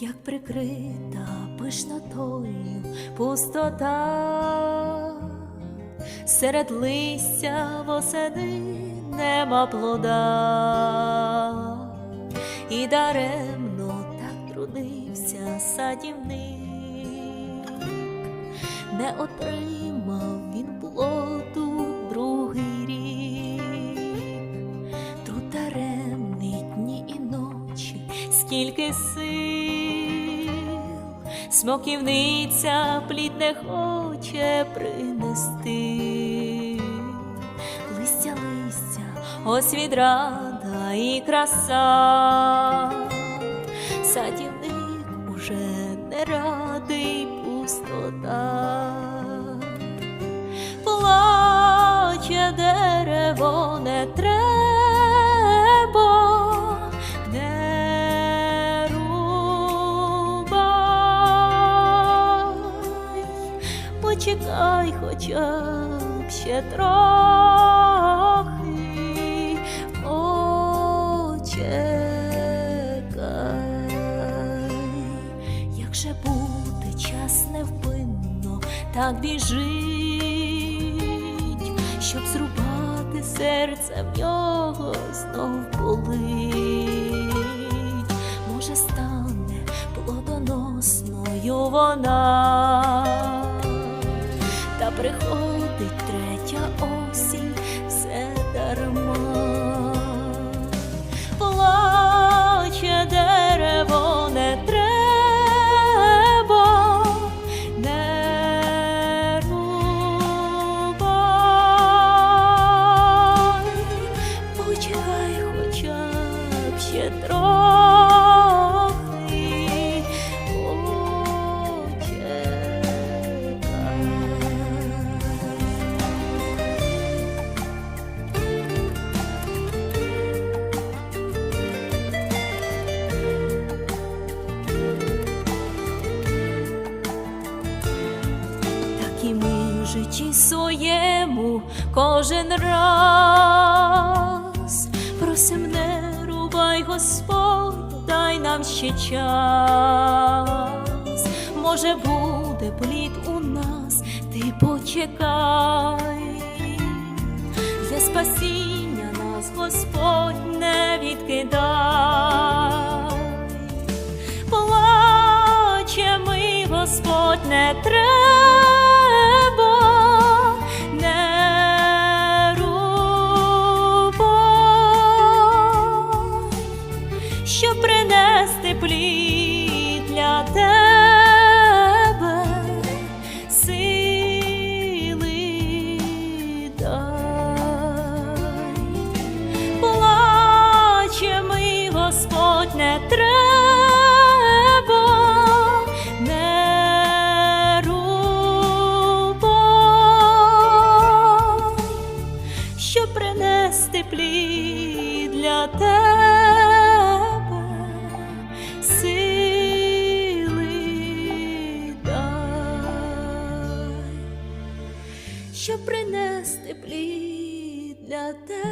як прикрита пишнотою пустота, серед листя восени нема плода, і даремно так трудився садівник, не отримав він плоду другий рік, тут даремні дні і ночі, скільки сил, смоківниця плід не хоче принести, листя, листя, ось відрада і краса, садівник уже не радий пустота почекай хоча б ще трохи, почекай, як же буде час невпинно так біжить, щоб зрубати серце в нього знов болить. Може, стане плодоносною вона, приходить третя осінь, все дарма. Плаче дерево не треба, не рубай, почекай хоча б ще трохи, і ми в житті своєму кожен раз. Просим не рубай Господь, дай нам ще час. Може, буде плід у нас, ти почекай, для спасіння нас Господь не відкидай щоб принести плід для тебе, сили дай. Плаче ми, Господь, не треба, не рубай, щоб принести плід для тебе, щоб принести плід для тебе.